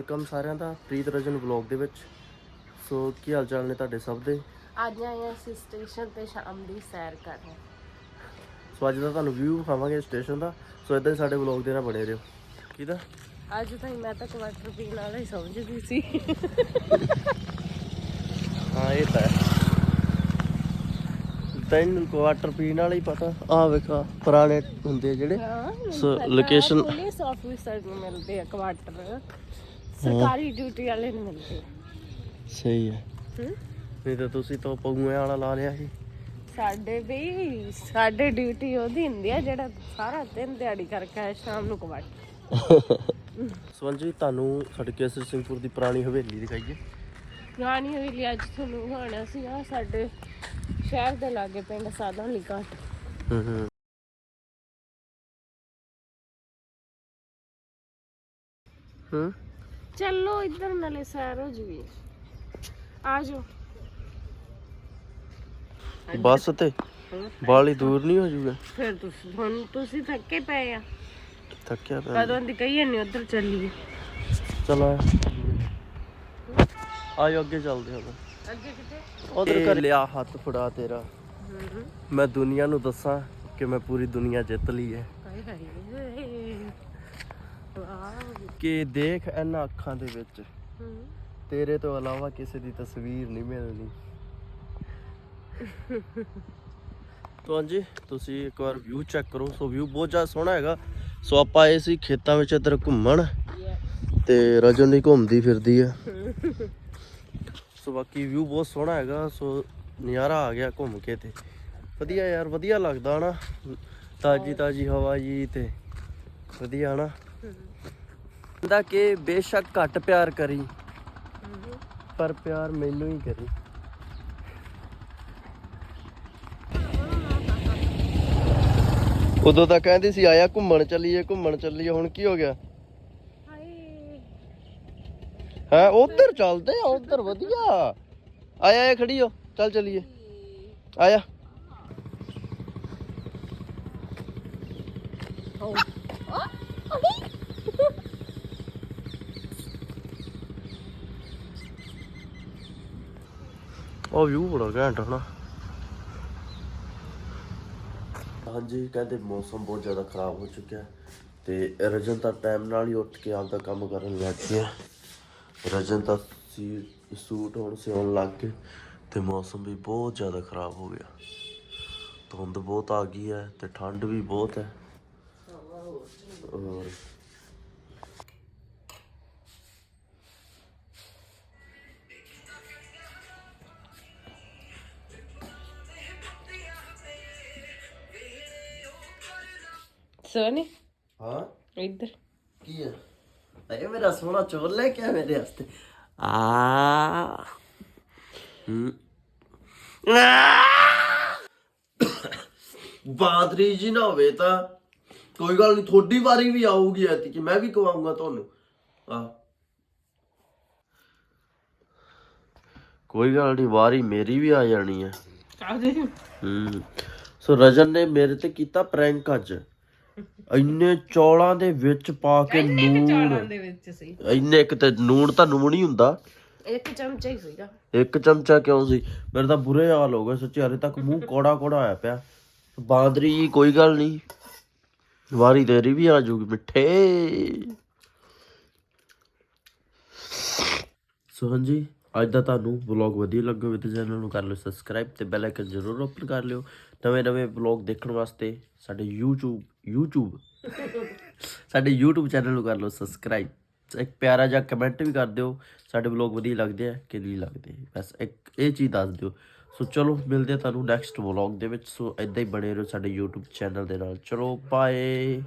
Welcome ਸਾਰਿਆਂ ਦਾ ਪ੍ਰੀਤ Rajan vlog ਦੇ ਵਿੱਚ। ਸੋ ਕੀ ਹਾਲ ਚਾਲ ਨੇ ਤੁਹਾਡੇ ਸਭ ਦੇ? ਅੱਜ ਆਏ ਹਾਂ ਅਸੀਂ ਸਟੇਸ਼ਨ ਤੇ ਸ਼ਾਮ ਦੀ ਸੈਰ ਕਰਨ। ਸੋ ਅੱਜ ਦਾ ਤੁਹਾਨੂੰ ਵਿਊ ਵਿਖਾਵਾਂਗੇ ਸਟੇਸ਼ਨ ਦਾ। ਸੋ ਇਦਾਂ ਹੀ ਸਾਡੇ ਵਲੌਗ ਦੇ ਨਾਲ ਬਣੇ ਰਹੋ। ਕਿਹਦਾ? ਅੱਜ ਤਾਂ ਮੈਂ ਤਾਂ ਕੁਆਟਰ ਪੀਣ ਵਾਲਾ ਹੀ ਸਮਝਦੀ ਸੀ। ਹਾਂ ਇਹ ਤਾਂ ਤੈਨੂੰ ਕੁਆਟਰ ਪੀਣ ਵਾਲਾ ਹੀ ਪਤਾ। ਆ ਵੇਖਾ ਪੁਰਾਣੇ ਹੁੰਦੇ ਜਿਹੜੇ। ਸੋ ਲੋਕੇਸ਼ਨ ਪੁਲਿਸ ਆਫੀਸਰ ਨੂੰ ਮਿਲਦੇ ਆ ਕੁਆਟਰ ਸਰਕਾਰੀ ਡਿਊਟੀ ਵਾਲੇ ਨੂੰ ਮਿਲਦੇ ਆ। ਸਹੀ ਹੈ? ਨਹੀਂ ਤਾਂ ਤੁਸੀਂ ਤਾਂ ਪਗੂਏ ਵਾਲਾ ਲਾ ਲਿਆ ਸੀ। ਸਾਡੇ ਵੀ ਸਾਡੇ ਡਿਊਟੀ ਉਹਦੀ ਹੁੰਦੀ ਆ ਜਿਹੜਾ ਸਾਰਾ ਦਿਨ ਦਿਹਾੜੀ ਕਰਕੇ ਆਏ, ਸ਼ਾਮ ਨੂੰ ਕੁਆਟਰ ਸਵੰਜੀ ਤੁਹਾਨੂੰ ਸਾਡੇ ਕੇਸਰ ਸਿੰਘਪੁਰ ਦੀ ਪੁਰਾਣੀ ਹਵੇਲੀ ਦਿਖਾਈਏ। ਰਾਣੀ ਹਵੇਲੀ ਅੱਜ ਤੁਹਾਨੂੰ ਹੋਣਾ ਸੀ ਆ ਸਾਡੇ ਸ਼ਹਿਰ ਦੇ ਲਾਗੇ ਪਿੰਡ ਸਾਧਾਂ ਲਈ ਘਾਟ। ਹੂੰ ਹੂੰ। ਹੂੰ? ਚੱਲੋ ਇੱਧਰ ਨਾਲੇ ਸੈਰ ਹੋ ਜੂਗੀ। ਆ ਜਾਓ। ਬੱਸ ਤੇ ਬਾਲੀ ਦੂਰ ਨਹੀਂ ਹੋ ਜੂਗਾ? ਫਿਰ ਤੁਸੀਂ ਹੁਣ ਤੁਸੀਂ ਥੱਕੇ ਪਏ ਆ। ਥੱਕਿਆ ਪਿਆ। ਕਦੋਂ ਦੀ ਕਹੀਏ ਨਹੀਂ ਉੱਧਰ ਚੱਲੀਏ। ਚਲੋ ਆਇਓ ਅੱਗੇ ਚੱਲਦੇ ਹਾਂ। ਅੱਗੇ ਕਿਤੇ ਉਧਰ ਕਰ ਲਿਆ ਹੱਥ ਫੜਾ ਤੇਰਾ। ਮੈਂ ਦੁਨੀਆ ਨੂੰ ਦੱਸਾਂ ਕਿ ਮੈਂ ਪੂਰੀ ਦੁਨੀਆ ਜਿੱਤ ਲਈ ਹੈ। ਹਾਏ ਹਾਏ। ਵਾਹ ਕਿ ਦੇਖ ਇਹਨਾਂ ਅੱਖਾਂ ਦੇ ਵਿੱਚ। ਤੇਰੇ ਤੋਂ ਇਲਾਵਾ ਕਿਸੇ ਦੀ ਤਸਵੀਰ ਨਹੀਂ ਮਿਲਣੀ। ਤੋਂ ਹਾਂਜੀ, ਤੁਸੀਂ ਇੱਕ ਵਾਰ ਵਿਊ ਚੈੱਕ ਕਰੋ। ਸੋ ਵਿਊ ਬਹੁਤ ਜ਼ਿਆਦਾ ਸੋਹਣਾ ਹੈਗਾ। ਸੋ ਆਪਾਂ ਆਏ ਸੀ ਖੇਤਾਂ ਵਿੱਚ ਇੱਧਰ ਘੁੰਮਣ। ਤੇ ਰਜਨ ਨਹੀਂ ਘੁੰਮਦੀ ਫਿਰਦੀ ਆ। ਸੋ ਬਾਕੀ ਵਿਊ ਬਹੁਤ ਸੋਹਣਾ ਹੈਗਾ। ਸੋ ਨਜ਼ਾਰਾ ਆ ਗਿਆ ਘੁੰਮ ਕੇ ਤੇ। ਵਧੀਆ ਯਾਰ, ਵਧੀਆ ਲੱਗਦਾ ਨਾ ਤਾਜੀ ਤਾਜੀ ਹਵਾ ਜੀ ਤੇ। ਵਧੀਆ ਨਾ ਕਹਿੰਦਾ ਕਿ ਬੇਸ਼ੱਕ ਘੱਟ ਪਿਆਰ ਕਰੀ, ਪਰ ਪਿਆਰ ਮੈਨੂੰ ਹੀ ਕਰੀ। ਉਦੋਂ ਤਾਂ ਕਹਿੰਦੀ ਸੀ, ਆਇਆ ਘੁੰਮਣ ਚੱਲੀਏ ਘੁੰਮਣ ਚੱਲੀਏ, ਹੁਣ ਕੀ ਹੋ ਗਿਆ? ਹਾਏ ਉਧਰ ਚੱਲਦੇ ਆ, ਉਧਰ ਵਧੀਆ। ਆਇਆ ਆਇਆ ਖੜੀ ਹੋ, ਚੱਲ ਚੱਲੀਏ। ਆਇਆ। ਹੋ ਉਹ ਵਿਊ ਬੜਾ ਘੈਂਟ ਹਨਾ ਹਾਂਜੀ, ਕਹਿੰਦੇ ਮੌਸਮ ਬਹੁਤ ਜ਼ਿਆਦਾ ਖਰਾਬ ਹੋ ਚੁੱਕਿਆ ਤੇ ਰਜਨ ਤਾਂ ਟਾਈਮ ਨਾਲ ਹੀ ਉੱਠ ਕੇ ਆਪਦਾ ਕੰਮ ਕਰਨ ਲੱਗ ਗਿਆ ਰਜਨ ਤਾਂ ਸੀ ਸੂਟ ਹੁਣ ਸਿਉਣ ਲੱਗ ਗਏ ਤੇ ਮੌਸਮ ਵੀ ਬਹੁਤ ਜ਼ਿਆਦਾ ਖਰਾਬ ਹੋ ਗਿਆ। ਧੁੰਦ ਬਹੁਤ ਆ ਗਈ ਹੈ ਤੇ ਠੰਡ ਵੀ ਬਹੁਤ ਹੈ। ਔਰ ਸੋਨੀ ਹਾਂ। ਇੱਧਰ। ਕੀ ਹੈ ਇਹ ਮੇਰਾ ਸੋਹਣਾ ਚੋਰ ਲੈ ਕੇ ਆ ਮੇਰੇ ਵਾਸਤੇ। ਆ। ਹੂੰ। ਬਾਦਰੀ ਜੀ ਨਾ ਹੋਵੇ ਤਾਂ ਕੋਈ ਗੱਲ ਨਹੀਂ ਥੋੜੀ ਵਾਰੀ ਵੀ ਆਊਗੀ ਐਤੀ ਕਿ ਮੈਂ ਵੀ ਕਵਾਉਂਗਾ ਤੁਹਾਨੂੰ। ਆ। ਕੋਈ ਗੱਲ ਨਹੀਂ ਵਾਰੀ ਮੇਰੀ ਵੀ ਆ ਜਾਣੀ ਹੈ ਹੂੰ। ਸੋ ਰਜਨ ਨੇ ਮੇਰੇ ਤੇ ਕੀਤਾ ਪ੍ਰੈਂਕ ਅੱਜ। ਇੰਨੇ ਚੌਲਾਂ ਦੇ ਵਿੱਚ ਪਾ ਕੇ ਨੂਣ। ਦੇ ਵਿੱਚ ਸੀ। ਇੰਨੇ ਇੱਕ ਤੇ ਨੂਣ ਤਾਂ ਨੂਣ ਹੀ ਹੁੰਦਾ। ਇੱਕ ਚਮਚਾ ਹੀ ਸੀਗਾ। ਇੱਕ ਚਮਚਾ ਕਿਉਂ ਸੀ? ਮੇਰੇ ਤਾਂ ਬੁਰੇ ਹਾਲ ਹੋ ਗਏ ਸੱਚੀ ਹਰੇ ਤੱਕ ਮੂੰਹ ਕੋੜਾ ਕੋੜਾ ਆਇਆ ਪਿਆ। ਬਾਂਦਰੀ ਜੀ ਕੋਈ ਗੱਲ ਨਹੀਂ। ਵਾਰੀ ਤੇਰੀ ਵੀ ਆ ਜੂਗੀ ਮਿੱਠੇ। ਸੋ ਹਾਂਜੀ ਅੱਜ ਦਾ ਤੁਹਾਨੂੰ ਵਲੌਗ ਵਧੀਆ ਲੱਗਾ ਹੋਵੇ ਤੇ ਚੈਨਲ ਨੂੰ ਕਰ ਲਓ ਸਬਸਕ੍ਰਾਈਬ ਤੇ ਬੈਲ ਆਈਕਨ ਜ਼ਰੂਰ ਓਪਨ ਕਰ ਲਿਓ। ਨਵੇਂ ਨਵੇਂ ਵਲੌਗ ਦੇਖਣ ਵਾਸਤੇ ਸਾਡੇ YouTube YouTube ਸਾਡੇ YouTube ਚੈਨਲ ਨੂੰ ਕਰ ਲਓ ਸਬਸਕ੍ਰਾਈਬ ਇੱਕ ਪਿਆਰਾ ਜਿਹਾ ਕਮੈਂਟ ਵੀ ਕਰ ਦਿਓ। ਸਾਡੇ ਵਲੌਗ ਵਧੀਆ ਲੱਗਦੇ ਆ ਕਿ ਨਹੀਂ ਲੱਗਦੇ? ਬਸ ਇੱਕ ਇਹ ਚੀਜ਼ ਦੱਸ ਦਿਓ। ਸੋ ਚਲੋ, ਮਿਲਦੇ ਆ ਤੁਹਾਨੂੰ ਨੈਕਸਟ ਵਲੌਗ ਦੇ ਵਿੱਚ। ਸੋ ਇਦਾਂ ਹੀ ਬਣੇ ਰਹੋ ਸਾਡੇ YouTube ਚੈਨਲ ਦੇ ਨਾਲ। ਚਲੋ ਬਾਏ